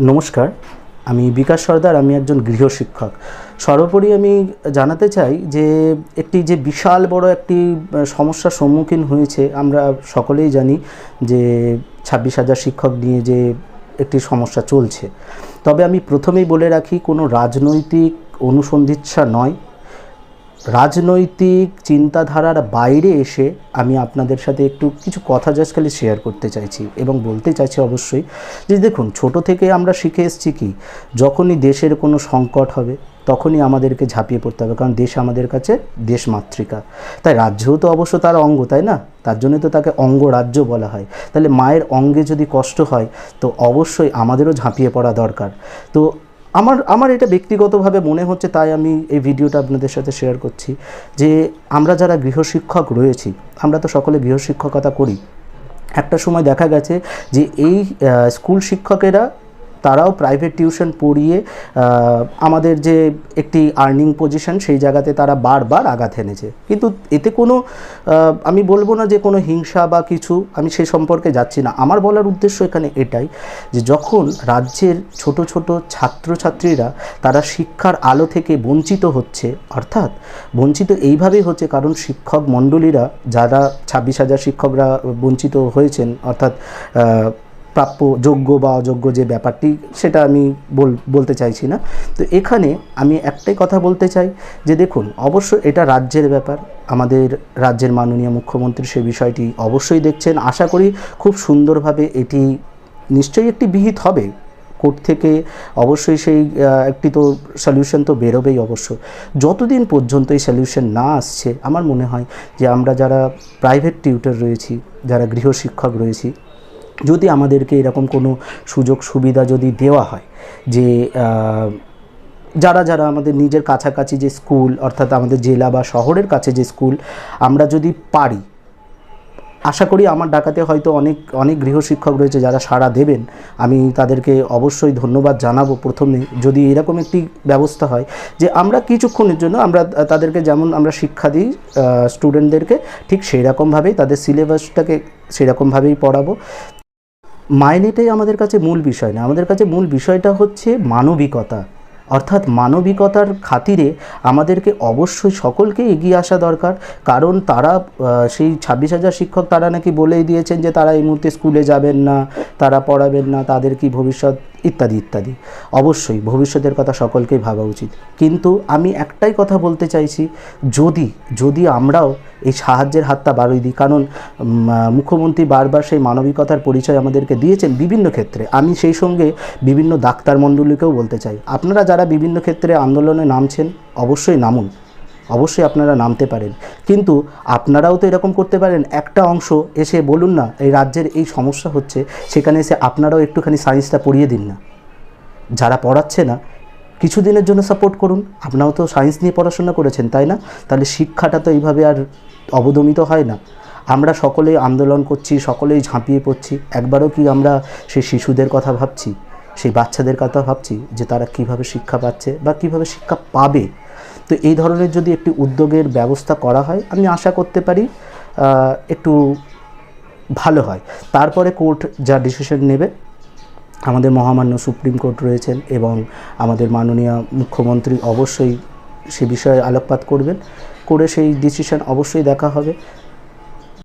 নমস্কার, আমি বিকাশ সর্দার, আমি একজন গৃহশিক্ষক সর্বোপরি আমি জানাতে চাই যে, একটি যে বিশাল বড় একটি সমস্যার সম্মুখীন হয়েছে, আমরা সকলেই জানি যে, ছাব্বিশ হাজার শিক্ষক নিয়ে যে একটি সমস্যা চলছে। তবে আমি প্রথমেই বলে রাখি, কোনো রাজনৈতিক অনুসন্ধিৎসা নয়। রাজনৈতিক চিন্তাধারার বাইরে এসে আমি আপনাদের সাথে একটু কিছু কথা জাস্ট খালি শেয়ার করতে চাইছি এবং বলতে চাইছি অবশ্যই যে দেখুন, ছোট থেকে আমরা শিখে এসেছি কি, যখনই দেশের কোনো সংকট হবে, তখনই আমাদেরকে ঝাঁপিয়ে পড়তে হবে, কারণ দেশ আমাদের কাছে দেশ মাতৃকা তাই রাজ্যও তো অবশ্য তার অঙ্গ, তাই না? তার জন্য তো তাকে অঙ্গরাজ্য বলা হয়। তাহলে মায়ের অঙ্গে যদি কষ্ট হয়, তো অবশ্যই আমাদেরও ঝাঁপিয়ে পড়া দরকার। তো আমার আমার এটা ব্যক্তিগতভাবে মনে হচ্ছে, তাই আমি এই ভিডিওটা আপনাদের সাথে শেয়ার করছি, যে আমরা যারা গৃহশিক্ষক রয়েছি, আমরা তো সকলে গৃহশিক্ষকতা করি। একটা সময় দেখা গেছে যে এই স্কুল শিক্ষকেরা তারাও প্রাইভেট টিউশন পড়িয়ে আমাদের যে একটি আর্নিং পজিশন সেই জায়গাতে তারা বারবার আঘাত এনেছে। কিন্তু এতে কোনো আমি বলব না যে কোনো হিংসা বা কিছু, আমি সে সম্পর্কে যাচ্ছি না। আমার বলার উদ্দেশ্য এখানে এটাই যে যখন রাজ্যের ছোট ছোট ছাত্রছাত্রীরা তারা শিক্ষার আলো থেকে বঞ্চিত হচ্ছে, অর্থাৎ বঞ্চিত এইভাবেই হচ্ছে কারণ শিক্ষক মণ্ডলীরা যারা ছাব্বিশ হাজার শিক্ষকরা বঞ্চিত হয়েছেন, অর্থাৎ প্রাপ্য যোগ্য বা অযোগ্য যে ব্যাপারটি, সেটা আমি বল, বলতে চাইছি না। তো এখানে আমি একটাই কথা বলতে চাই যে দেখুন অবশ্য এটা রাজ্যের ব্যাপার। আমাদের রাজ্যের মাননীয় মুখ্যমন্ত্রী সে বিষয়টি অবশ্যই দেখছেন। আশা করি খুব সুন্দরভাবে এটি নিশ্চয়ই একটি বিহিত হবে। কোর্ট থেকে অবশ্যই সেই একটি তো সলিউশন তো বেরোবেই অবশ্য। যতদিন পর্যন্ত এই সলিউশন না আসছে, আমার মনে হয় যে আমরা যারা প্রাইভেট টিউটর রয়েছি, যারা গৃহশিক্ষক রয়েছি যদি আমাদেরকে এরকম কোনো সুযোগ সুবিধা যদি দেওয়া হয় যে যারা যারা আমাদের নিজের কাছাকাছি যে স্কুল, অর্থাৎ আমাদের জেলা বা শহরের কাছে যে স্কুল, আমরা যদি পারি, আশা করি আমার ডাকাতে হয়তো অনেক অনেক গৃহশিক্ষক রয়েছে যারা সাড়া দেবেন। আমি তাদেরকে অবশ্যই ধন্যবাদ জানাব প্রথমে। যদি এরকম একটি ব্যবস্থা হয় যে আমরা কিছুক্ষণের জন্য আমরা তাদেরকে যেমন আমরা শিক্ষা দিই স্টুডেন্টদেরকে ঠিক সেই রকমভাবেই তাদের সিলেবাসটাকে সেরকমভাবেই পড়াবো। মাইনেটাই আমাদের কাছে মূল বিষয় না। আমাদের কাছে মূল বিষয়টা হচ্ছে মানবিকতা। অর্থাৎ মানবিকতার খাতিরে আমাদেরকে অবশ্যই সকলকে এগিয়ে আসা দরকার। কারণ তারা সেই ছাব্বিশ হাজার শিক্ষক তারা নাকি বলেই দিয়েছেন যে তারা এই মুহূর্তে স্কুলে যাবেন না, তারা পড়াবেন না, তাদের কি ভবিষ্যৎ ইত্যাদি ইত্যাদি। অবশ্যই ভবিষ্যতের কথা সকলকেই ভাবা উচিত। কিন্তু আমি একটাই কথা বলতে চাইছি, যদি যদি আমরাও এই সাহায্যের হাতটা বাড়িয়ে দিই, কারণ মুখ্যমন্ত্রী বারবার সেই মানবিকতার পরিচয় আমাদেরকে দিয়েছেন বিভিন্ন ক্ষেত্রে। আমি সেই সঙ্গে বিভিন্ন ডাক্তার মণ্ডলীকেও বলতে চাই। আপনারা যারা বিভিন্ন ক্ষেত্রে আন্দোলনে নামছেন, অবশ্যই নামুন। অবশ্যই আপনারা নামতে পারেন। কিন্তু আপনারাও তো এরকম করতে পারেন, একটা অংশ এসে বলুন না, এই রাজ্যের এই সমস্যা হচ্ছে, সেখানে এসে আপনারাও একটুখানি সায়েন্সটা পড়িয়ে দিন না। যারা পড়াচ্ছে না, কিছুদিনের জন্য সাপোর্ট করুন। আপনারাও তো সায়েন্স নিয়ে পড়াশোনা করেছেন, তাই না? তাহলে শিক্ষাটা তো এইভাবে আর অবদমিত হয় না। আমরা সকলেই আন্দোলন করছি, সকলেই ঝাঁপিয়ে পড়ছি। একবারও কি আমরা সেই শিশুদের কথা ভাবছি সেই বাচ্চাদের কথা ভাবছি, যে তারা কীভাবে শিক্ষা পাচ্ছে বা কীভাবে শিক্ষা পাবে? তো এই ধরনের যদি একটি উদ্যোগের ব্যবস্থা করা হয়, আমি আশা করতে পারি একটু ভালো হয়। তারপরে কোর্ট যা ডিসিশন নেবে, আমাদের মহামান্য সুপ্রিম কোর্ট রয়েছেন এবং আমাদের মাননীয় মুখ্যমন্ত্রী অবশ্যই সে বিষয়ে আলোকপাত করবেন। করে সেই ডিসিশন অবশ্যই দেখা হবে।